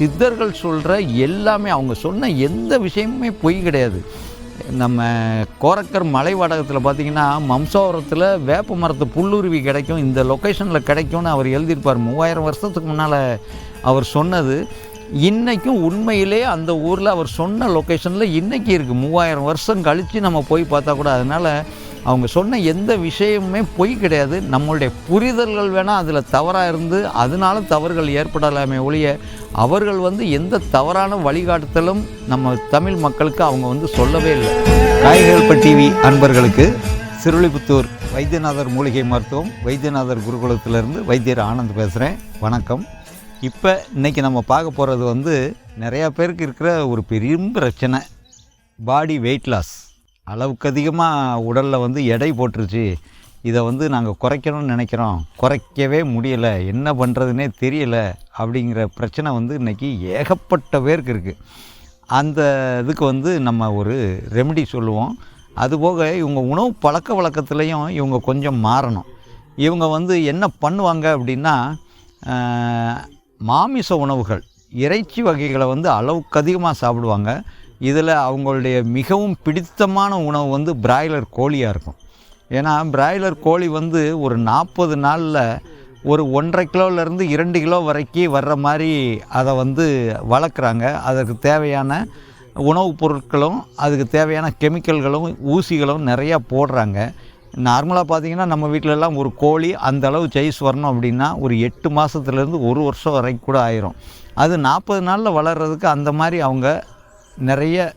சித்தர்கள் சொல்கிற எல்லாமே அவங்க சொன்ன எந்த விஷயமுமே பொய் கிடையாது. நம்ம கோரக்கர் மலை வடகத்தில் பார்த்தீங்கன்னா மம்சோரத்தில் வேப்ப மரத்து புல்லுருவி கிடைக்கும். இந்த லொக்கேஷனில் கிடைக்கும்னு அவர் எழுதியிருப்பார். மூவாயிரம் வருஷத்துக்கு முன்னால் அவர் சொன்னது. இன்றைக்கும் உண்மையிலே அந்த ஊரில் அவர் சொன்ன லொக்கேஷனில் இன்றைக்கி இருக்குது மூவாயிரம் வருஷம் கழித்து நம்ம போய் பார்த்தா கூட அதனால் அவங்க சொன்ன எந்த விஷயமுமே பொய் கிடையாது. நம்மளுடைய புரிதல்கள் வேணால் அதில் தவறாக இருந்து அதனால தவறுகள் ஏற்படலாமே ஒழிய அவர்கள் வந்து எந்த தவறான வழிகாட்டுதலும் நம்ம தமிழ் மக்களுக்கு அவங்க வந்து சொல்லவே இல்லை. காய்கறிகள் டிவி அன்பர்களுக்கு சிறுளிபுத்தூர் வைத்தியநாதர் மூலிகை மருத்துவம் வைத்தியநாதர் குருகுலத்திலேருந்து வைத்தியர் ஆனந்த் பேசுகிறேன் வணக்கம். இப்போ இன்றைக்கி நம்ம பார்க்க போகிறது வந்து நிறையா பேருக்கு இருக்கிற ஒரு பெரிய பிரச்சனை. Body weight loss. அளவுக்கு அதிகமாக உடலில் வந்து எடை போட்டுருச்சு. இதை வந்து நாங்கள் குறைக்கணும்னு நினைக்கிறோம். குறைக்கவே முடியலை. என்ன பண்ணுறதுனே தெரியல. அப்படிங்கிற பிரச்சனை வந்து இன்றைக்கி ஏகப்பட்ட பேருக்கு இருக்குது அந்த இதுக்கு வந்து நம்ம ஒரு ரெமெடி சொல்லுவோம். அதுபோக இவங்க உணவு பழக்க வழக்கத்துலேயும் இவங்க கொஞ்சம் மாறணும். இவங்க வந்து என்ன பண்ணுவாங்க அப்படின்னா மாமிச உணவுகள் இறைச்சி வகைகளை வந்து அளவுக்கு அதிகமாக சாப்பிடுவாங்க. இதில் அவங்களுடைய மிகவும் பிடித்தமான உணவு வந்து பிராய்லர் கோழியாக இருக்கும். ஏன்னா பிராய்லர் கோழி வந்து ஒரு நாற்பது நாளில் ஒரு ஒன்றரை கிலோலேருந்து இரண்டு கிலோ வரைக்கும் வர்ற மாதிரி அதை வந்து வளர்க்குறாங்க. அதற்கு தேவையான உணவுப் பொருட்களும் அதுக்கு தேவையான கெமிக்கல்களும் ஊசிகளும் நிறையா போடுறாங்க. நார்மலாக பார்த்தீங்கன்னா நம்ம வீட்டிலலாம் ஒரு கோழி அந்த அளவு சைஸ் வரணும் அப்படின்னா ஒரு எட்டு மாதத்துலேருந்து ஒரு வருஷம் வரைக்கும் கூட ஆயிரும். அது நாற்பது நாளில் வளர்கிறதுக்கு அந்த மாதிரி அவங்க நிறைய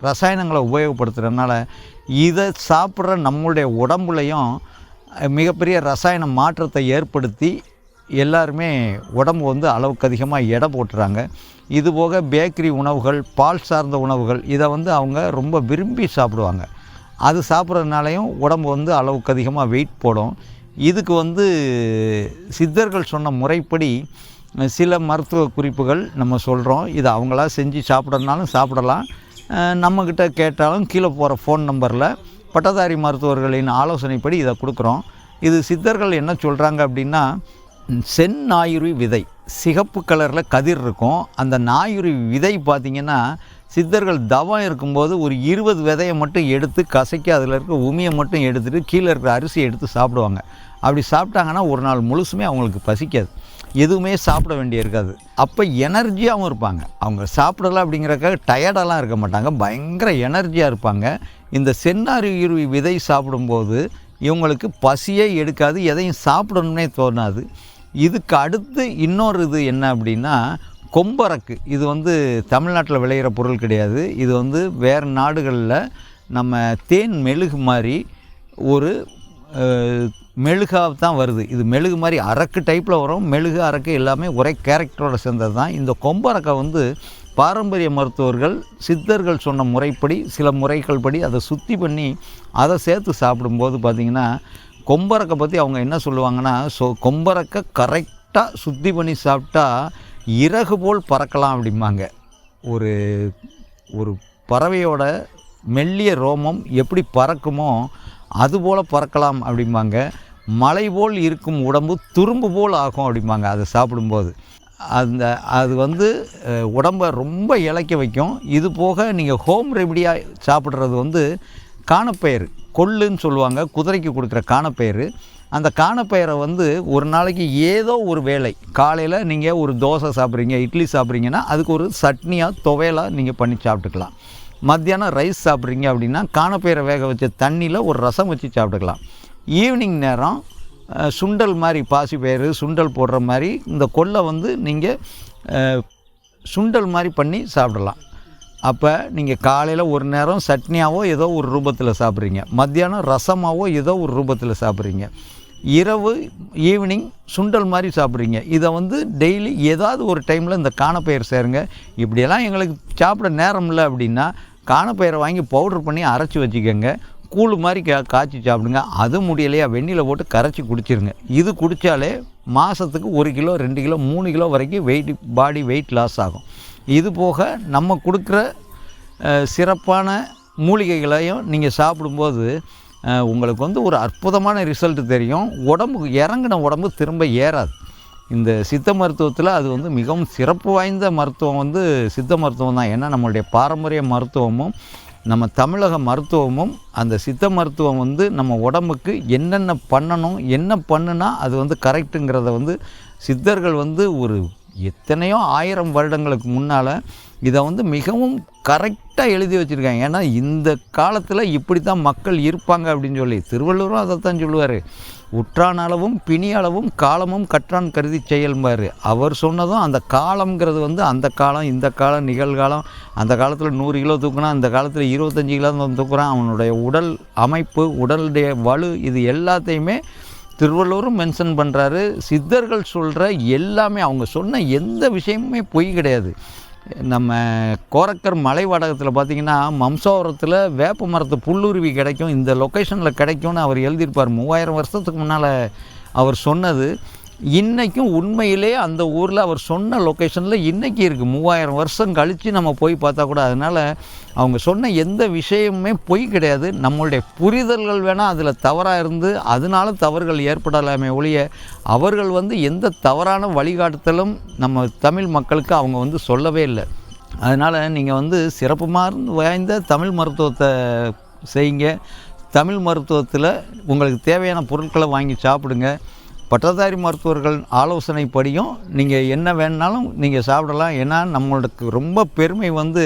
ரசாயனங்களை உபயோகப்படுத்துகிறதுனால இதை சாப்பிட்ற நம்மளுடைய உடம்புலையும் மிகப்பெரிய ரசாயன மாற்றத்தை ஏற்படுத்தி எல்லாருமே உடம்பு வந்து அளவுக்கு அதிகமாக எடை போட்டுறாங்க. இது போக பேக்கரி உணவுகள் பால் சார்ந்த உணவுகள் இதை வந்து அவங்க ரொம்ப விரும்பி சாப்பிடுவாங்க. அது சாப்பிட்றதுனாலையும் உடம்பு வந்து அளவுக்கு அதிகமாக வெயிட் போடும். இதுக்கு வந்து சித்தர்கள் சொன்ன முறைப்படி சில மருத்துவ குறிப்புகள் நம்ம சொல்கிறோம் இதை அவங்களா செஞ்சு சாப்பிட்றதுனாலும் சாப்பிடலாம். நம்மக்கிட்ட கேட்டாலும் கீழே போகிற ஃபோன் நம்பரில் பட்டதாரி மருத்துவர்களின் ஆலோசனைப்படி இதை கொடுக்குறோம். இது சித்தர்கள் என்ன சொல்கிறாங்க அப்படின்னா சென் விதை. சிகப்பு கலரில் கதிர் இருக்கும். அந்த நாயுருவி விதை பார்த்திங்கன்னா சித்தர்கள் தவம் இருக்கும்போது ஒரு இருபது விதையை மட்டும் எடுத்து கசக்கி அதில் இருக்க உமியை மட்டும் எடுத்துகிட்டு கீழே இருக்கிற அரிசியை எடுத்து சாப்பிடுவாங்க. அப்படி சாப்பிட்டாங்கன்னா ஒரு நாள் முழுசுமே அவங்களுக்கு பசிக்காது. எதுவுமே சாப்பிட வேண்டிய இருக்காது. அப்போ எனர்ஜியாகவும் இருப்பாங்க. அவங்க சாப்பிடலாம் அப்படிங்கிறக்காக டயர்டெல்லாம் இருக்க மாட்டாங்க. பயங்கர எனர்ஜியாக இருப்பாங்க. இந்த சென்னாரியுருவி விதை சாப்பிடும்போது இவங்களுக்கு பசியே எடுக்காது. எதையும் சாப்பிடணும்னே தோணாது. இதுக்கு அடுத்து இன்னொரு இது என்ன அப்படின்னா கொம்பரக்கு. இது வந்து தமிழ்நாட்டில் விளையிற பொருள் கிடையாது. இது வந்து வேறு நாடுகளில் நம்ம தேன் மெழுகு மாதிரி ஒரு மெழுகாக தான் வருது. இது மெழுகு மாதிரி அரக்கு டைப்பில் வரும். மெழுகு அரக்கு எல்லாமே ஒரே கேரக்டரோட சேர்ந்தது தான். இந்த கொம்பரக்கை வந்து பாரம்பரிய மருத்துவர்கள் சித்தர்கள் சொன்ன முறைப்படி சில முறைகள் படி அதை சுத்தி பண்ணி அதை சேர்த்து சாப்பிடும்போது பார்த்திங்கன்னா கொம்பரக்கை பற்றி அவங்க என்ன சொல்லுவாங்கன்னா ஸோ கொம்பரக்கை கரெக்டாக சுத்தி பண்ணி சாப்பிட்டா இறகு போல் பறக்கலாம் அப்படிம்பாங்க. ஒரு ஒரு பறவையோட மெல்லிய ரோமம் எப்படி பறக்குமோ அதுபோல் பறக்கலாம் அப்படிம்பாங்க. மலை போல் இருக்கும் உடம்பு துரும்பு போல் ஆகும் அப்படிம்பாங்க. அதை சாப்பிடும்போது. அந்த அது வந்து உடம்பை ரொம்ப இளைக்க வைக்கும். இது போக நீங்கள் ஹோம் ரெமடியாக சாப்பிட்றது வந்து காணப்பயிறு. கொள்ளுன்னு சொல்லுவாங்க. குதிரைக்கு கொடுக்குற காணப்பயிறு. அந்த காணப்பயிரை வந்து ஒரு நாளைக்கு ஏதோ ஒரு வேலை காலையில் நீங்கள் ஒரு தோசை சாப்பிட்றீங்க இட்லி சாப்பிட்றீங்கன்னா அதுக்கு ஒரு சட்னியாக துவையலாக நீங்கள் பண்ணி சாப்பிட்டுக்கலாம். மத்தியானம் ரைஸ் சாப்பிட்றீங்க அப்படின்னா காணப்பயிரை வேக வச்ச தண்ணியில் ஒரு ரசம் வச்சு சாப்பிட்டுக்கலாம். ஈவினிங் நேரம் சுண்டல் மாதிரி பாசிப்பயிறு சுண்டல் போடுற மாதிரி இந்த கொள்ளை வந்து நீங்கள் சுண்டல் மாதிரி பண்ணி சாப்பிடலாம். அப்போ நீங்கள் காலையில் ஒரு நேரம் சட்னியாவோ ஏதோ ஒரு ரூபத்தில் சாப்பிட்றீங்க. மத்தியானம் ரசமாவோ ஏதோ ஒரு ரூபத்தில் சாப்பிட்றீங்க. இரவு ஈவினிங் சுண்டல் மாதிரி சாப்பிட்றீங்க. இதை வந்து டெய்லி ஏதாவது ஒரு டைமில் இந்த காணப்பயிர் சேருங்க. இப்படியெல்லாம் எங்களுக்கு சாப்பிட நேரம் இல்லை அப்படின்னா காணப்பயிரை வாங்கி பவுடர் பண்ணி அரைச்சி வச்சுக்கோங்க. கூழ் மாதிரி கா காய்ச்சி சாப்பிடுங்க. அது முடியலையா வெந்நில போட்டு கரைச்சி குடிச்சிருங்க. இது குடித்தாலே மாதத்துக்கு ஒரு கிலோ ரெண்டு கிலோ மூணு கிலோ வரைக்கும் வெயிட் பாடி வெயிட் லாஸ் ஆகும். இது போக நம்ம கொடுக்குற சிறப்பான மூலிகைகளையும் நீங்கள் சாப்பிடும்போது உங்களுக்கு வந்து ஒரு அற்புதமான ரிசல்ட் தெரியும். உடம்புக்கு இறங்கின உடம்பு திரும்ப ஏறாது. இந்த சித்த மருத்துவத்தில் அது வந்து மிகவும் சிறப்பு வாய்ந்த மருத்துவம் வந்து சித்த மருத்துவம் தான். ஏன்னா நம்மளுடைய பாரம்பரிய மருத்துவமும் நம்ம தமிழக மருத்துவமும் அந்த சித்த மருத்துவம் வந்து நம்ம உடம்புக்கு என்னென்ன பண்ணணும் என்ன பண்ணுனா அது வந்து கரெக்டுங்கிறத வந்து சித்தர்கள் வந்து ஒரு எத்தனையோ ஆயிரம் வருடங்களுக்கு முன்னால் இதை வந்து மிகவும் கரெக்டாக எழுதி வச்சுருக்காங்க. ஏன்னா இந்த காலத்தில் இப்படி தான் மக்கள் இருப்பாங்க அப்படின்னு சொல்லி திருவள்ளுவரும் அதைத்தான் சொல்லுவார். உற்றான் அளவும் பிணி அளவும் காலமும் கற்றான் கருதி செயல்பார் அவர் சொன்னதும் அந்த காலம்ங்கிறது வந்து அந்த காலம் இந்த காலம் நிகழ்காலம். அந்த காலத்தில் நூறு கிலோ தூக்குனா இந்த காலத்தில் இருபத்தஞ்சி கிலோ தான் தூக்குறான். அவனுடைய உடல் அமைப்பு உடலுடைய வலு இது எல்லாத்தையுமே திருவள்ளுவரும் மென்ஷன் பண்ணுறாரு சித்தர்கள் சொல்கிற எல்லாமே அவங்க சொன்ன எந்த விஷயமுமே பொய் கிடையாது. நம்ம கோரக்கர் மலை வடகத்தில் பார்த்தீங்கன்னா மம்சோரத்தில் வேப்ப மரத்து புல்லுருவி கிடைக்கும். இந்த லொக்கேஷனில் கிடைக்கும்னு அவர் எழுதியிருப்பார். மூவாயிரம் வருஷத்துக்கு முன்னால் அவர் சொன்னது. இன்றைக்கும் உண்மையிலே அந்த ஊரில் அவர் சொன்ன லொக்கேஷனில் இன்றைக்கி இருக்குது மூவாயிரம் வருஷம் கழித்து நம்ம போய் பார்த்தா கூட அதனால் அவங்க சொன்ன எந்த விஷயமுமே பொய் கிடையாது. நம்மளுடைய புரிதல்கள் வேணால் அதில் தவறாக இருந்து அதனால தவறுகள் ஏற்படலாமே ஒழிய அவர்கள் வந்து எந்த தவறான வழிகாட்டுதலும் நம்ம தமிழ் மக்களுக்கு அவங்க வந்து சொல்லவே இல்லை. அதனால் நீங்கள் வந்து சிறப்புமாக வாய்ந்த தமிழ் மருத்துவத்தை செய்யுங்க. தமிழ் மருத்துவத்தில் உங்களுக்கு தேவையான பொருட்களை வாங்கி சாப்பிடுங்க. பட்டதாரி மருத்துவர்கள் ஆலோசனைப்படியும் நீங்கள் என்ன வேணுனாலும் நீங்கள் சாப்பிடலாம். ஏன்னா நம்மளுக்கு ரொம்ப பெருமை வந்து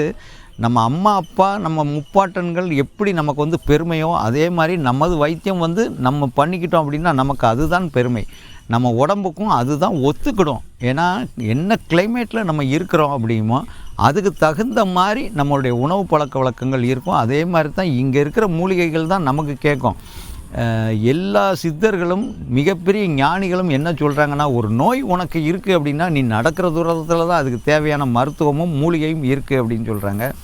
நம்ம அம்மா அப்பா நம்ம முப்பாட்டன்கள் எப்படி நமக்கு வந்து பெருமையோ அதே மாதிரி நமது வைத்தியம் வந்து நம்ம பண்ணிக்கிட்டோம் அப்படின்னா நமக்கு அதுதான் பெருமை. நம்ம உடம்புக்கும் அதுதான் ஒத்துக்கிடும். ஏன்னா என்ன கிளைமேட்டில் நம்ம இருக்கிறோம் அப்படிமோ அதுக்கு தகுந்த மாதிரி நம்மளுடைய உணவு பழக்க வழக்கங்கள் இருக்கும். அதே மாதிரி தான் இங்கே இருக்கிற மூலிகைகள் தான் நமக்கு கேட்கும். எல்லா சித்தர்களும் மிகப்பெரிய ஞானிகளும் என்ன சொல்கிறாங்கன்னா ஒரு நோய் உனக்கு இருக்குது அப்படின்னா நீ நடக்கிற தூரத்தில் தான் அதுக்கு தேவையான மருத்துவமும் மூலிகையும் இருக்குது அப்படின்னு சொல்கிறாங்க